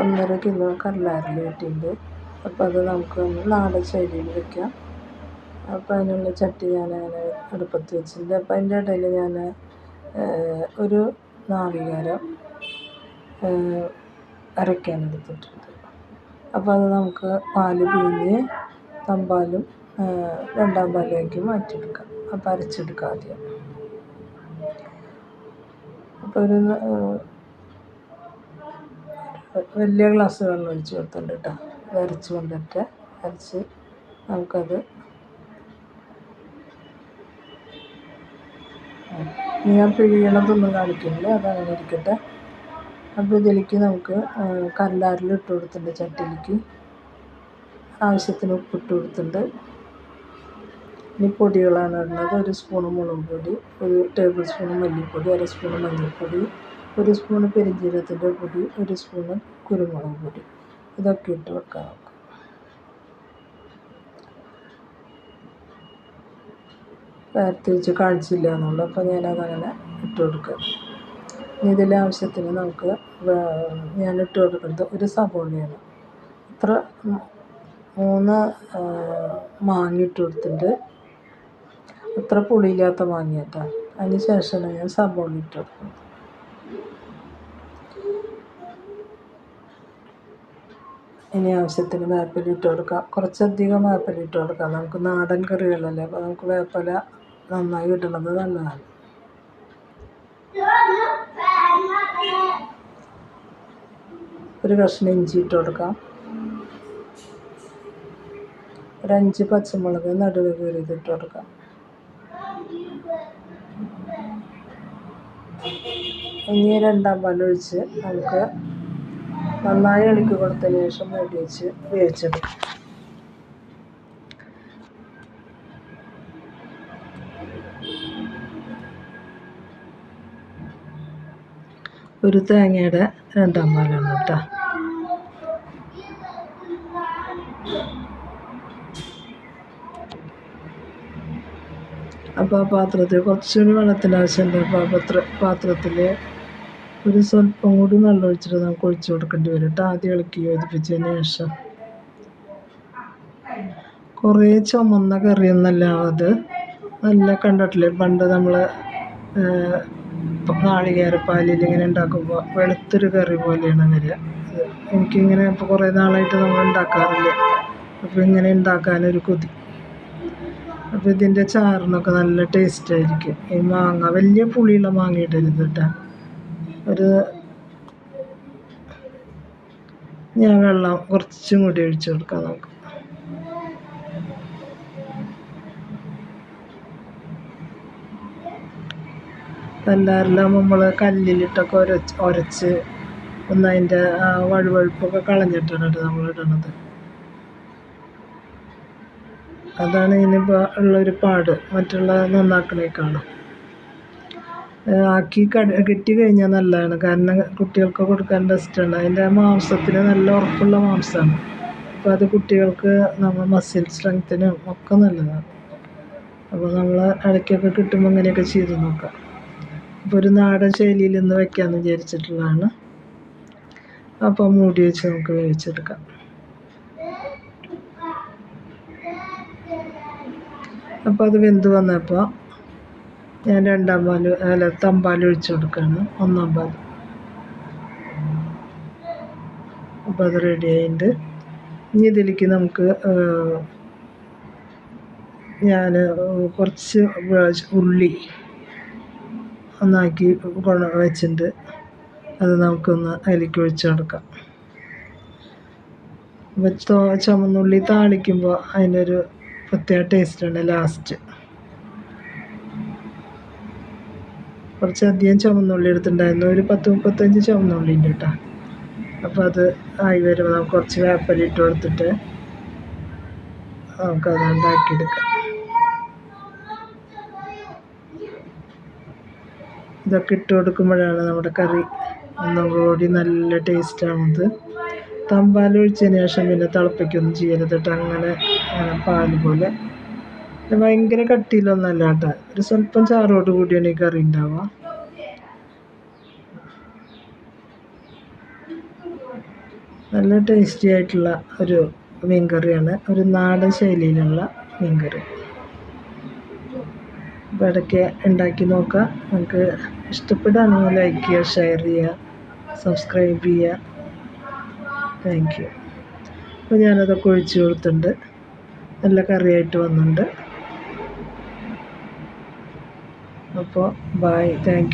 ഒന്നര കിലോ കല്ലാരിൽ കിട്ടിയിട്ടുണ്ട് അപ്പോൾ അത് നമുക്ക് നാടൻ ശൈലിയിൽ വെക്കാം. അപ്പോൾ അതിനുള്ള ചട്ടി ഞാൻ അങ്ങനെ അടുപ്പത്ത് വെച്ചിട്ടുണ്ട്. അപ്പോൾ അതിന്റെ ഇടയിൽ ഞാൻ ഒരു നാളികേരം അരയ്ക്കാൻ എടുത്തിട്ടുണ്ട് അപ്പോൾ അത് നമുക്ക് പാൽ പിഴിഞ്ഞ് തമ്പാലും രണ്ടാം പാലിലേക്ക് മാറ്റിയെടുക്കാം. അപ്പോൾ അരച്ചെടുക്കാം ആദ്യം. അപ്പോൾ ഒരു വലിയ ഗ്ലാസ് വെള്ളം ഒഴിച്ച് കൊടുത്തുണ്ട് കേട്ടോ. അരച്ച് കൊണ്ടിട്ട് അരച്ച് നമുക്കത് ഞാൻ പിഴിയണതൊന്നും കാണിക്കുന്നില്ല. അതങ്ങനെ ഇരിക്കട്ടെ. അപ്പോൾ ഇതിലേക്ക് നമുക്ക് കല്ലാരിൽ ഇട്ട് കൊടുത്തിട്ടുണ്ട് ചട്ടിയിലേക്ക്. ആവശ്യത്തിന് ഉപ്പിട്ട് കൊടുത്തിട്ടുണ്ട്. ഇനി പൊടികളാണ് ഇടുന്നത്. ഒരു സ്പൂൺ മുളക് പൊടി ഒരു ടേബിൾ സ്പൂൺ മല്ലിപ്പൊടി അര സ്പൂൺ മഞ്ഞൾപ്പൊടി ഒരു സ്പൂണ് പെരിഞ്ജീരകത്തിന്റെ പൊടി ഒരു സ്പൂണ് കുരുമുളക് പൊടി. ഇതൊക്കെ ഇട്ട് വെക്കാം നമുക്ക്. വേർതിരിച്ച് കാണിച്ചില്ല എന്നുള്ളൂ. അപ്പോൾ ഞാനതങ്ങനെ ഇട്ട് കൊടുക്കുക ഇനി ഇതിലെ ആവശ്യത്തിന് നമുക്ക് ഞാൻ ഇട്ട് കൊടുക്കുന്നത് ഒരു സബോളയാണ് ഇത്ര മൂന്ന് മാങ്ങ ഇട്ട് കൊടുത്തിട്ടുണ്ട്. അത്ര പുളിയില്ലാത്ത മാങ്ങ കേട്ടോ അതിന് ശേഷമാണ് ഞാൻ സവോള ഇട്ട് കൊടുക്കുന്നത്. ഇനി ആവശ്യത്തിന് വേപ്പില ഇട്ട് കൊടുക്കാം. കുറച്ചധികം വേപ്പില ഇട്ട് കൊടുക്കാം. നമുക്ക് നാടൻ കറികളല്ലേ അപ്പോൾ നമുക്ക് വേപ്പില നന്നായി ഇടുന്നത് നല്ലതാണ്. ഒരു കഷ്ണം ഇഞ്ചി ഇട്ട് കൊടുക്കാം. ഒരു അഞ്ച് പച്ചമുളക് നടുവ് കീറിയത് ഇട്ട് കൊടുക്കാം. ഇനി രണ്ടാം പാലൊഴിച്ച് നമുക്ക് നന്നായി ഇളക്കി കൊടുത്തതിന് ശേഷം മൂടി വെച്ച് വേവിച്ചത്. ഒരു തേങ്ങയുടെ രണ്ടാം പാലാണ് കേട്ടോ. അപ്പോൾ ആ പാത്രത്തിൽ കുറച്ചുകൂടി വെള്ളത്തിന്റെ ആവശ്യമുണ്ട് അപ്പോൾ ആ പത്ര പാത്രത്തിൽ ഒരു സ്വല്പം കൂടി വെള്ളം ഒഴിച്ചിട്ട് നമുക്ക് ഒഴിച്ചു കൊടുക്കേണ്ടി വരും. കേട്ടോ ആദ്യം ഇളക്കി യോജിപ്പിച്ചതിന് ശേഷം. കുറേ ചുമന്ന കറിയൊന്നല്ല അത്. നല്ല കണ്ടിട്ടില്ലേ? പണ്ട് നമ്മൾ നാളികേരപ്പാലിൽ ഇങ്ങനെ ഉണ്ടാക്കുമ്പോൾ വെളുത്തൊരു കറി പോലെയാണ് വരിക. എനിക്കിങ്ങനെ ഇപ്പോൾ കുറേ നാളായിട്ട് നമ്മൾ ഉണ്ടാക്കാറില്ല. അപ്പോൾ ഇങ്ങനെ ഉണ്ടാക്കാനൊരു കൊതി. അപ്പോൾ ഇതിന്റെ ചാറിനൊക്കെ നല്ല ടേസ്റ്റ് ആയിരിക്കും. ഈ മാങ്ങ വലിയ പുളിയുള്ള മാങ്ങ ഇടരുത് കേട്ടോ. ഒരു ഞാൻ വെള്ളം കുറച്ചും കൂടി ഒഴിച്ചു കൊടുക്കാം നമുക്ക്. എല്ലാവരെല്ലാം നമ്മൾ കല്ലിലിട്ടൊക്കെ ഉരച്ച് ഉരച്ച് ഒന്ന് അതിന്റെ വഴുവഴുപ്പൊക്കെ കളഞ്ഞിട്ടാണ് നമ്മൾ ഇടണത്. അതാണ് ഇതിനിപ്പോൾ ഉള്ളൊരു പാട്. മറ്റുള്ള നന്നാക്കണേക്കാളും. ആക്കി കട കിട്ടി കഴിഞ്ഞാൽ നല്ലതാണ്. കാരണം കുട്ടികൾക്ക് കൊടുക്കാൻ ടേസ്റ്റാണ് അതിന്റെ മാംസത്തിന് നല്ല ഉറപ്പുള്ള മാംസമാണ് അപ്പോൾ അത് കുട്ടികൾക്ക് നമ്മൾ മസിൽ സ്ട്രെങ്ത്തിനും ഒക്കെ നല്ലതാണ്. അപ്പോൾ നമ്മൾ ഇടയ്ക്കൊക്കെ കിട്ടുമ്പോൾ ഇങ്ങനെയൊക്കെ ചെയ്ത് നോക്കാം. അപ്പോൾ ഒരു നാടൻ ശൈലിയിൽ ഇന്ന് വെക്കാമെന്ന് വിചാരിച്ചിട്ടുള്ളതാണ്. അപ്പോൾ മൂടി വെച്ച് നമുക്ക് വേവിച്ചെടുക്കാം. അപ്പോൾ അത് വെന്ത് വന്നപ്പോൾ ഞാൻ രണ്ടാം പാൽ അല്ല തമ്പാൽ ഒഴിച്ചു കൊടുക്കുകയാണ്. ഒന്നാം പാൽ അപ്പോൾ അത് റെഡി ആയിട്ടുണ്ട്. ഇനി ഇതിലേക്ക് നമുക്ക് ഞാൻ കുറച്ച് ഉള്ളി ഒന്നാക്കി കൊണ അത് നമുക്കൊന്ന് അതിലേക്ക് ഒഴിച്ചു കൊടുക്കാം. ചുമന്നുള്ളി താളിക്കുമ്പോൾ അതിനൊരു പ്രത്യേക ടേസ്റ്റ് ടേസ്റ്റാണ് ലാസ്റ്റ്. കുറച്ചധികം ചുമന്നുള്ളി എടുത്തിട്ടുണ്ടായിരുന്നു. ഒരു പത്ത് മുപ്പത്തഞ്ച് ചുമന്നുള്ളി ഉണ്ട് കേട്ടോ. അപ്പോൾ അത് ആയി വരുമ്പോൾ നമുക്ക് കുറച്ച് വേപ്പല ഇട്ട് കൊടുത്തിട്ട് നമുക്കത് ഉണ്ടാക്കിയെടുക്കാം. ഇതൊക്കെ ഇട്ട് കൊടുക്കുമ്പോഴാണ് നമ്മുടെ കറി ഒന്നും കൂടി നല്ല ടേസ്റ്റ് ആവുന്നത്. തമ്പാൽ ഒഴിച്ചതിന് ശേഷം പിന്നെ തിളപ്പിക്കൊന്നും ചെയ്യരുത് അങ്ങനെ പാൽ പോലെ. ഭയങ്കര കട്ടിയിലൊന്നല്ല കേട്ടോ. ഒരു സ്വല്പം ചാറോട് കൂടിയാണ് ഈ കറി ഉണ്ടാവുക. നല്ല ടേസ്റ്റി ആയിട്ടുള്ള ഒരു മീൻ കറിയാണ്. ഒരു നാടൻ ശൈലിയിലുള്ള മീൻ കറി. ഇടയ്ക്ക് ഉണ്ടാക്കി നോക്കുക. നിങ്ങൾക്ക് ഇഷ്ടപ്പെടുകയാണെങ്കിൽ ലൈക്ക് ചെയ്യുക ഷെയർ ചെയ്യുക സബ്സ്ക്രൈബ് ചെയ്യുക. താങ്ക് യു അപ്പോൾ ഞാനതൊക്കെ ഒഴിച്ചു കൊടുത്തിട്ടുണ്ട്. നല്ല കറിയായിട്ട് വന്നിട്ടുണ്ട്. അപ്പോൾ ബായ് താങ്ക്